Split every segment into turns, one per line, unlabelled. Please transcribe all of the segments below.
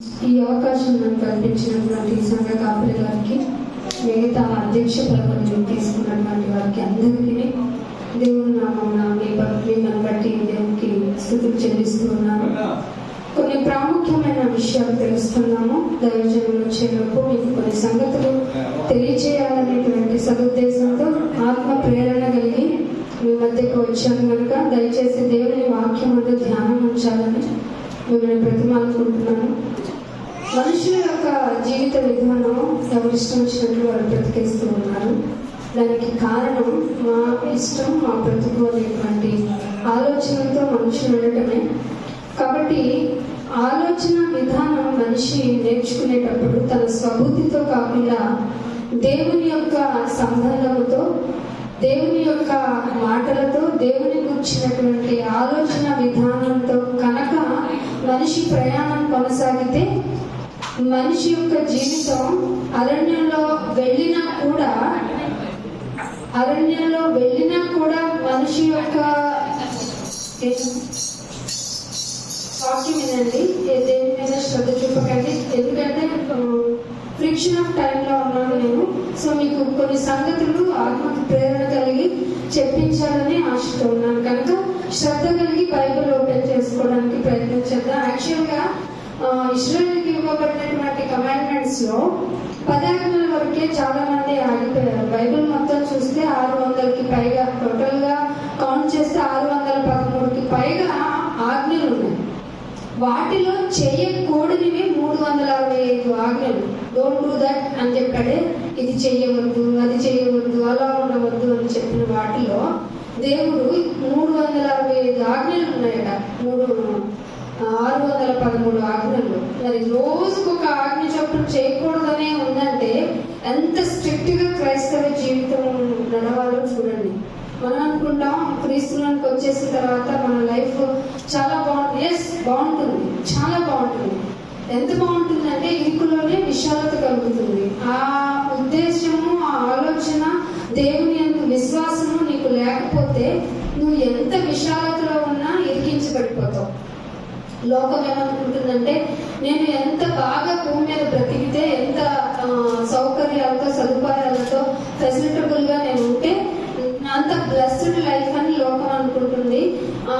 ఈ అవకాశం నాకు కల్పించినటువంటి సంఘ కాపరి గారికి మిగతా అధ్యక్ష పదవిని తీసుకున్నటువంటి వారికి అందరికీ దేవుని నామమున మీ మిమ్మల్ని బట్టి దేవునికి స్థుతులు చెల్లిస్తూ ఉన్నాను. కొన్ని ప్రాముఖ్యమైన విషయాలు తెలుస్తున్నాము. దైవజనులు వచ్చేలోపు మీకు కొన్ని సంగతులు తెలియచేయాలనేటువంటి సదుద్దేశంతో ఆత్మ ప్రేరణ కలిగి మీ మధ్యకు వచ్చాను కనుక దయచేసి దేవుని వాక్యం ధ్యానం ఉంచాలని మిమ్మల్ని ప్రతిమానుకుంటున్నాను మనుషుల యొక్క జీవిత విధానం ఎవరిష్టం వచ్చినట్లు వారు బ్రతికేస్తూ ఉన్నారు. దానికి కారణం మా ఇష్టం మా బ్రతుకు ఆలోచనతో మనుషులు ఉండటమే. కాబట్టి ఆలోచన విధానం మనిషి నేర్చుకునేటప్పుడు తన స్వబుద్ధితో కాకుండా దేవుని యొక్క సంబంధంతో దేవుని యొక్క మాటలతో దేవుని గురించినటువంటి ఆలోచన విధానంతో కనుక మనిషి ప్రయాణం కొనసాగితే మనిషి యొక్క జీవితం అరణ్యంలో వెళ్ళినా కూడా అరణ్యంలో వెళ్ళినా కూడా మనిషి యొక్క వాక్యం వినండి. దేని మీద శ్రద్ధ చూపకండి. ఎందుకంటే ఫ్రిక్షన్ ఆఫ్ టైంలో ఉన్నాను నేను. సో మీకు కొన్ని సంగతులు ఆత్మకు ప్రేరణ కలిగి చెప్పించాలని ఆశతో ఉన్నాను. కనుక శ్రద్ధ కలిగి బైబిల్ ఓపెన్ చేసుకోవడానికి ప్రయత్నం చేద్దాం యాక్చువల్గా ఇస్రాయల్కి ఇవ్వబడినటువంటి కమాండ్మెంట్స్లో పదార్థాల వరకే చాలా మంది ఆగిపోయారు. బైబిల్ మొత్తం చూస్తే ఆరు వందలకి పైగా టోటల్గా కౌంట్ చేస్తే ఆరు వందల పదమూడుకి పైగా ఆజ్ఞలు ఉన్నాయి. వాటిలో చెయ్యకూడనివి మూడు వందల అరవై ఐదు ఆజ్ఞలు. డోంట్ డూ దట్ అని చెప్పాడే. ఇది చెయ్యవద్దు అది చేయవద్దు అలా ఉండవద్దు అని చెప్పిన వాటిలో దేవుడు మూడు వందల అరవై ఐదు ఆజ్ఞలు ఉన్నాయట. మూడు ఆరు వందల పదమూడు ఆజ్ఞలు. మరి రోజుకు ఒక ఆజ్ఞ చొప్పున చేయకూడదనే ఉందంటే ఎంత స్ట్రిక్ట్గా క్రైస్తవ జీవితం నడవాలో చూడండి. మనం అనుకుంటాం క్రీస్తులకు వచ్చేసిన తర్వాత మన లైఫ్ చాలా బాగుంటుంది ఎస్ బాగుంటుంది. చాలా బాగుంటుంది. ఎంత బాగుంటుందంటే ఇరుకులోనే విశాలత కలుగుతుంది. ఆ ఉద్దేశము ఆ ఆలోచన దేవుని యొక్క విశ్వాసము నీకు లేకపోతే నువ్వు ఎంత విశాలతలో ఉన్నా ఇరికించబడిపోతావు. లోకం ఏమనుకుంటుందంటే నేను ఎంత బాగా భూమి మీద బ్రతికితే ఎంత సౌకర్యాలతో సదుపాయాలతో ఫెసిలిటబుల్గా నేను ఉంటే అంత బ్లెస్డ్ లైఫ్ అని లోకం అనుకుంటుంది. ఆ,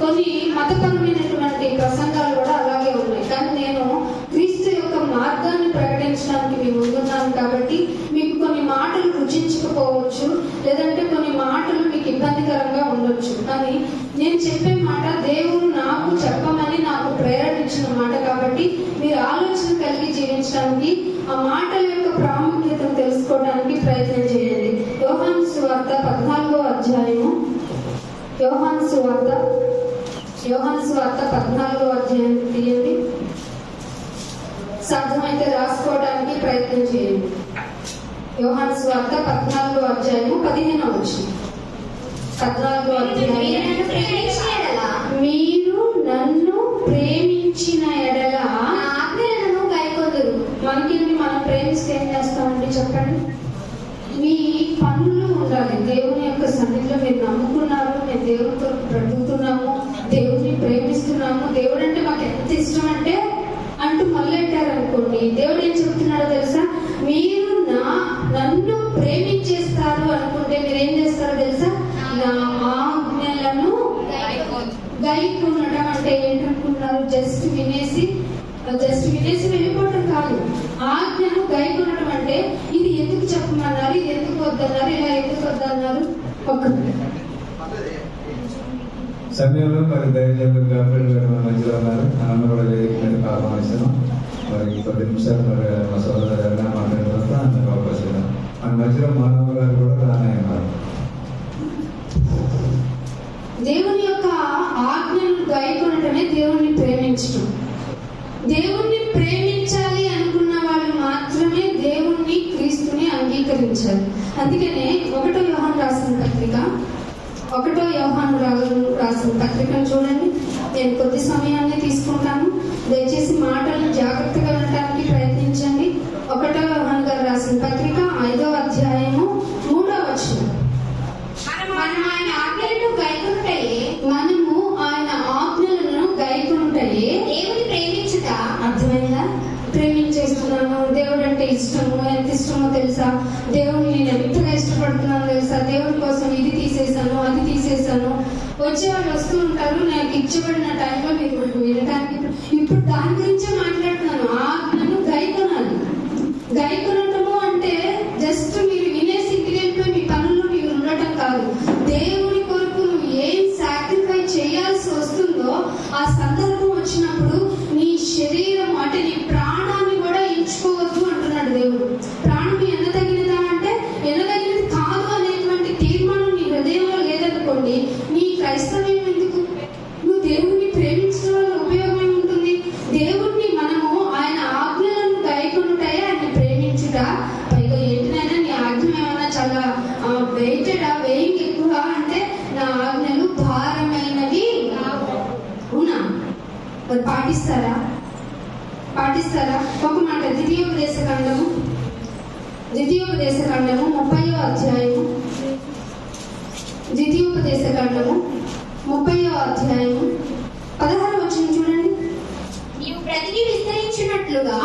కొన్ని మతపరమైనటువంటి ప్రసంగాలు కూడా అలాగే ఉన్నాయి కానీ నేను క్రీస్తు యొక్క మార్గాన్ని ప్రకటించడానికి మీ ముందున్నాను కాబట్టి మీకు కొన్ని మాటలు రుచించకపోవచ్చు లేదంటే కొన్ని మాటలు మీకు ఇబ్బందికరంగా ఉండొచ్చు కానీ నేను చెప్పే మాట దేవుడు నాకు చెప్పమని నాకు ప్రేరణ ఇచ్చిన మాట కాబట్టి మీరు ఆలోచన కలిగి జీవించడానికి ఆ మాటల యొక్క ప్రాముఖ్యతను తెలుసుకోవడానికి ప్రయత్నం చేయండి యోహాన్ సువార్త పద్నాలుగో అధ్యాయము యోహాన్ సువార్త యోహాన్ సువార్త పద్నాలుగో అధ్యాయం. తీయండి. సాధ్యమైతే రాసుకోవడానికి ప్రయత్నం చేయండి. యోహాన్ స్వార్త పద్నాలుగో అధ్యాయము పదిహేనో వచ్చి పద్నాలుగో
ఎడల.
మీరు నన్ను ప్రేమించిన ఎడల
ఆజ్ఞలను కైకొందురు.
మనకి మనం ప్రేమిస్తే ఏం చేస్తామండి? చెప్పండి. మీ పనులు దేవుని యొక్క సన్నిధిలో మీరు నమ్ముకున్నారు మేము దేవునితో బ్రతుకుతున్నాము దేవుని ప్రేమిస్తున్నాము. దేవుడు అంటే మాకు ఎంత ఇష్టం అంటే అంటూ మొదలెట్టారు అనుకోండి దేవుడు ఏం చెప్తున్నాడో తెలుసా? మీరు నా నన్ను ప్రేమించేస్తారు అనుకుంటే మీరు ఏం చేస్తారో తెలుసా? నా ఆజ్ఞలను గైడ్ ఉండడం అంటే ఏంటనుకుంటున్నారు? జస్ట్ వినేసి జస్ట్ వినేసి వెళ్ళిపోవడం కాదు. ఆజ్ఞను గైడ్ ఉండడం అంటే ఇది ఎందుకు చెప్పమన్నారు ఇది ఎందుకు వద్దన్నారు ఇలా ఎందుకు వద్దన్నారు ఒక్క
సమయంలో మరి దైవజనులు గాబ్రియల్ గారు మన మధ్యలో ఉన్నారు. ఆమె కూడా వేదిక పాపం ఇస్తాను మరి కొద్ది నిమిషాలు మరి మా సోదరు గారు మాట్లాడిన తర్వాత అందరికి అవకాశం మన మధ్యలో మానవ గారు కూడా రానే ఉన్నారు.
దేవుని యొక్క ఆజ్ఞను గైకొనటమే దేవుణ్ణి ప్రేమించడం దేవుణ్ణి ప్రేమించాలి అనుకున్న వాళ్ళు మాత్రమే దేవుణ్ణి క్రీస్తుని అంగీకరించాలి. అందుకనే ఒకటో వ్యూహం రాసిన పత్రిక ఒకటో యోహాను రాజు రాసిన పత్రికను చూడండి. నేను కొద్ది సమయాన్ని తీసుకుంటాను. దయచేసి మాటలను జాగ్రత్తగా ఇచ్చబడిన టైంలో మీకు వినడానికి ఇప్పుడు దాని గురించే మాట్లాడారు పాటిస్తారా? పాటిస్తారా? ఒక మాట ద్వితీయోపదేశ ఖండము. ద్వితీయోపదేశ ఖండము ముప్పయో అధ్యాయము. ద్వితీయోపదేశ ఖండము ముప్పయో అధ్యాయము. పదహారు వచ్చింది చూడండి.
నీవు ప్రతిని విస్తరించినట్లుగా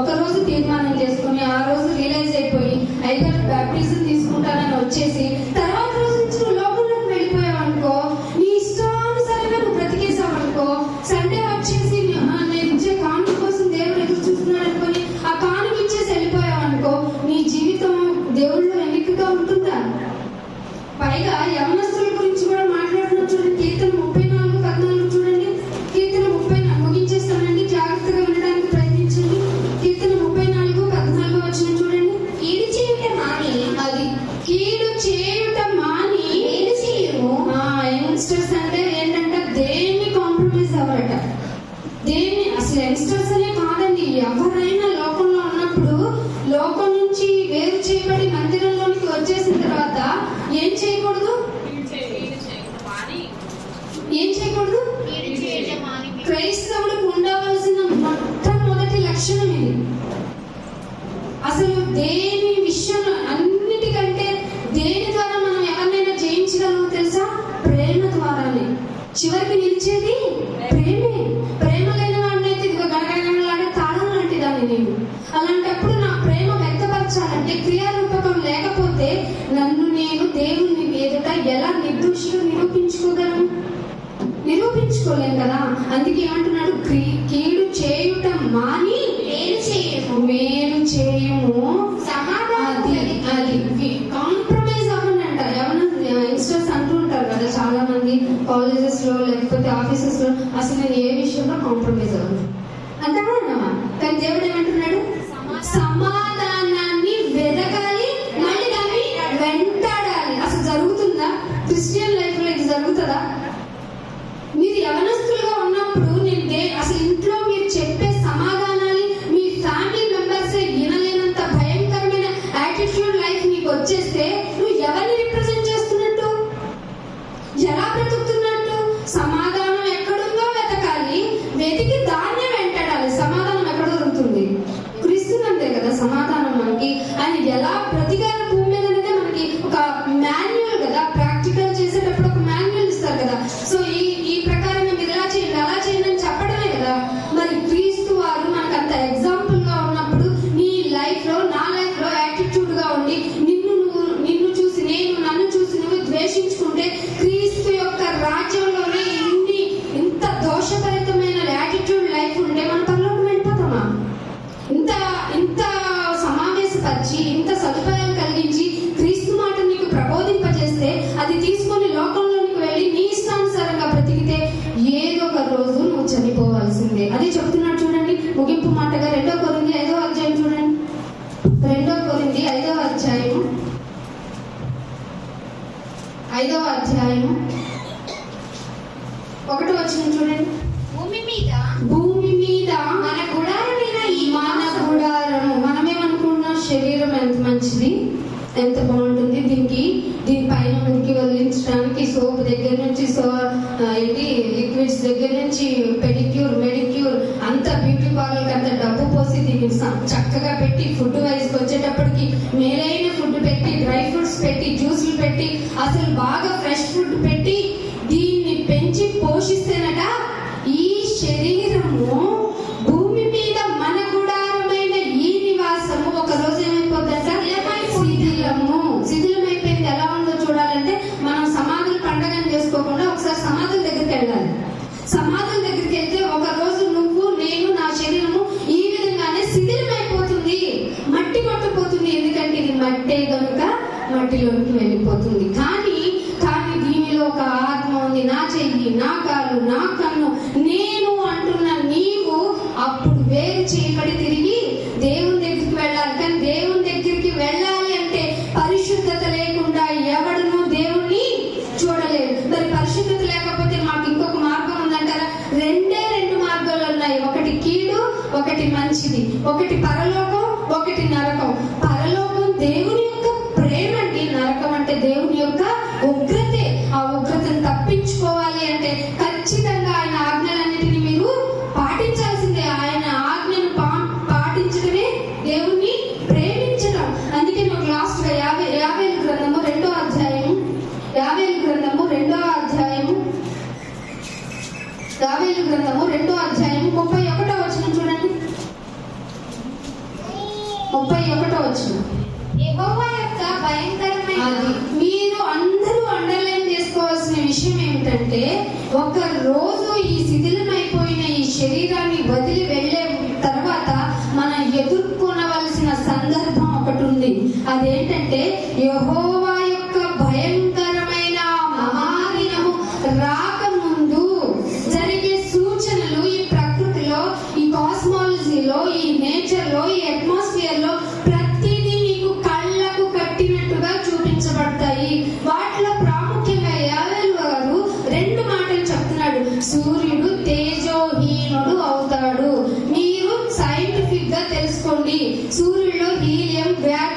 ఒక రోజు తీర్మానం చేసుకుని ఆ రోజు రియలైజ్ అయిపోయి ఉండవలసిన మొట్టమొదటి లక్షణం ఇది. అసలు దేని విషయంలో అన్నిటికంటే దేని ద్వారా మనం ఎవరినైనా జయించగలమో తెలుసా? ప్రేమ ద్వారానే. చివరికి నిలిచేది ప్రేమే. ప్రేమ లేని వాడినైతే ఇదిగో గడగడలాడే తాళం లాంటి దాన్ని నేను. అలాంటప్పుడు నా ప్రేమ వ్యక్తపరచాలంటే క్రియారూపకం లేకపోతే నన్ను నేను దేవుని మీదట ఎలా నిర్దోషిగా నిరూపించుకోగలను? తప్పించుకోలేం కదా? అందుకే అంటున్నాడు కీడు చేయుట మాని
మేలు చేయము.
మేలు చేయము. కాంప్రమైజ్ ఎవరైనా అంటూ ఉంటారు కదా కాలేజెస్లో లేకపోతే ఆఫీసెస్లో అసలు నేను ఏ విషయంలో కాంప్రమైజ్ అవ్వను అంతేనా? కానీ దేవుడు ఏమంటారు Republic ఐదవ అధ్యాయం ఒకటి వచ్చిన చూడండి.
భూమి మీద
భూమి మీద
మన గుడారమైన ఈ
మాన గుడారము. మనమేమనుకుంటున్నాం? శరీరం ఎంత మంచిది? ఎంత బాగుంటుంది? దీనికి దీనిపైన మనకి వదిలించడానికి సోప్ దగ్గర నుంచి సో ఏంటి లిక్విడ్స్ దగ్గర నుంచి పెడిక్యూర్ మెడిక్యూర్ అంత బ్యూటీ పార్లర్కి అంత డబ్బు పోసి దీన్ని చక్కగా పెట్టి ఫుడ్ వైజ్కి వచ్చేటప్పటికి మేలైన నా కాలు నా కన్ను నేను అంటున్న నీవు అప్పుడు వేరు చేయబడి తిరిగి దేవుని దగ్గరికి వెళ్ళాలి. కానీ దేవుని దగ్గరికి వెళ్ళాలి అంటే పరిశుద్ధత లేకుండా ఎవడను దేవుణ్ణి చూడలేదు. మరి పరిశుద్ధత లేకపోతే మాకు ఇంకొక మార్గం ఉందంటారా? రెండే రెండు మార్గాలు ఉన్నాయి. ఒకటి కీడు ఒకటి మంచిది. ఒకటి పరలు చదవచ్చు యొక్క మీరు అందరూ అండర్లైన్ చేసుకోవాల్సిన విషయం ఏమిటంటే ఒక రోజు ఈ శిథిలమైపోయిన ఈ శరీరాన్ని వదిలి వెళ్ళే తర్వాత మనం ఎదుర్కొనవలసిన సందర్భం ఒకటి ఉంది. అదేంటంటే యహోవా కాబట్టి సూర్యుడు హీలియం వ్యాధి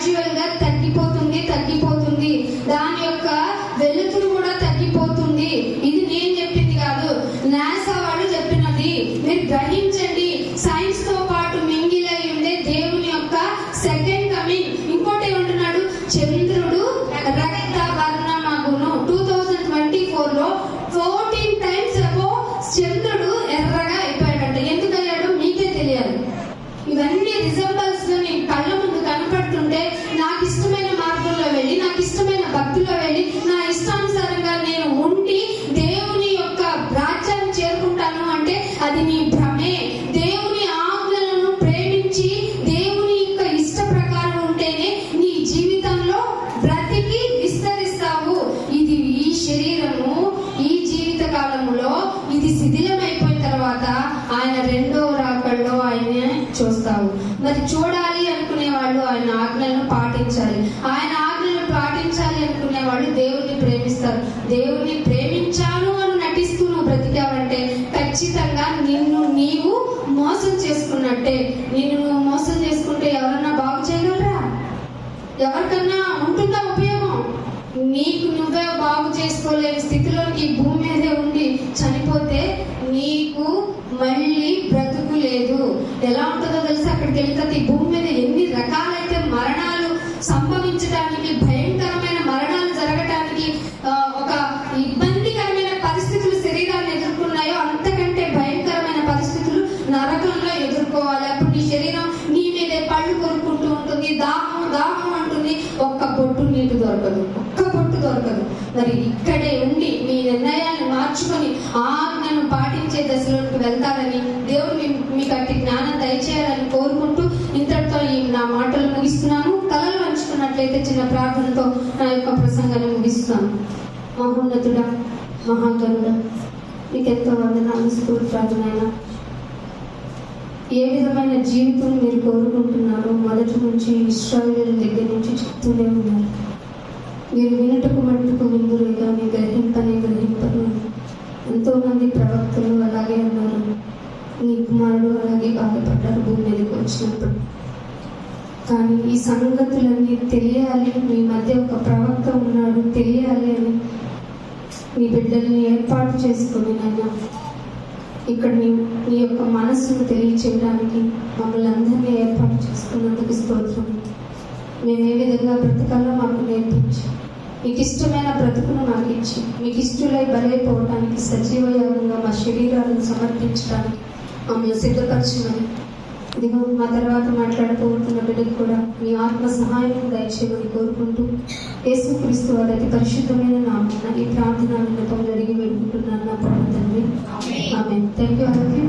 పాటించాలి అనుకునేవాడు దేవుణ్ణి ప్రేమిస్తాడు దేవుణ్ణి ప్రేమించాను అని నటిస్తూ నువ్వు బ్రతికావంటే ఖచ్చితంగా నిన్ను నీవు మోసం చేసుకున్నట్టే. నిన్ను నువ్వు మోసం చేసుకుంటే ఎవరన్నా బాగు చేయగలరా? ఎవరికన్నా ఉంటుందా ఉపయోగం? నీకు నువ్వే బాగు చేసుకోలేని స్థితిలోకి భూమి మీదే ఉండి చనిపోతే నీకు మళ్ళీ బ్రతుకు లేదు. ఎలా ఉంటుందో తెలిసి? అక్కడికి వెళ్తే భూమి దొరకదు ఒక్క బొట్టు దొరకదు. మరి ఇక్కడే ఉండి మీ నిర్ణయాన్ని మార్చుకొని ఆజ్ఞను పాటించే దశలోకి వెళ్తారని దేవుడు మీకు అట్టి జ్ఞానం దయచేయాలని కోరుకుంటూ ఇంతటితో ఈ నా మాటలు ముగిస్తున్నాను. కళలు పంచుకున్నట్లయితే చిన్న ప్రార్థనతో నా యొక్క ప్రసంగాన్ని ముగిస్తున్నాను. మహోన్నతుడ మహాగరుడ మీకు ఎంతో వందనాలు స్కూల్ ప్రార్థన ఏ విధమైన జీవితం మీరు కోరుకుంటున్నారో మొదటి నుంచి ఇస్రాయేల్ దగ్గర నుంచి చెప్తూనే ఉన్నారు. మీరు వినటకు మట్టుకు విందురే కానీ గ్రహింపని గ్రహింపను ఎంతో మంది ప్రవక్తలు అలాగే ఉన్నారు. నీ కుమారుడు అలాగే బాధపడ్డారు భూమి మీదకి వచ్చినప్పుడు. కానీ ఈ సంగతులన్నీ తెలియాలి. మీ మధ్య ఒక ప్రవక్త ఉన్నాడు తెలియాలి అని మీ బిడ్డల్ని ఏర్పాటు చేసుకుని నాయన ఇక్కడ మీ మీ యొక్క మనస్సును తెలియచేయడానికి మమ్మల్ని అందరినీ ఏర్పాటు చేసుకున్నందుకు స్తోత్రం. మేము ఏ విధంగా బ్రతకాలో మాకు నేర్పించాం. మీకు ఇష్టమైన బ్రతుకును మాకు ఇచ్చి మీకు ఇష్టలై బలైపోవడానికి సజీవ యాగంగా మా శరీరాలను సమర్పించడానికి మమ్మల్ని సిద్ధపరచమని ఇదిగో మా తర్వాత మాట్లాడబోతున్న బిడ్డకు కూడా మీ ఆత్మ సహాయం దయచేయమని కోరుకుంటూ యేసుక్రీస్తు వారి అతి పరిశుద్ధమైన నామన ఈ ప్రార్థన విన్నపం జరిగి వేడుకుంటున్నాను నా తండ్రి. ఆమె థ్యాంక్ యూ యూ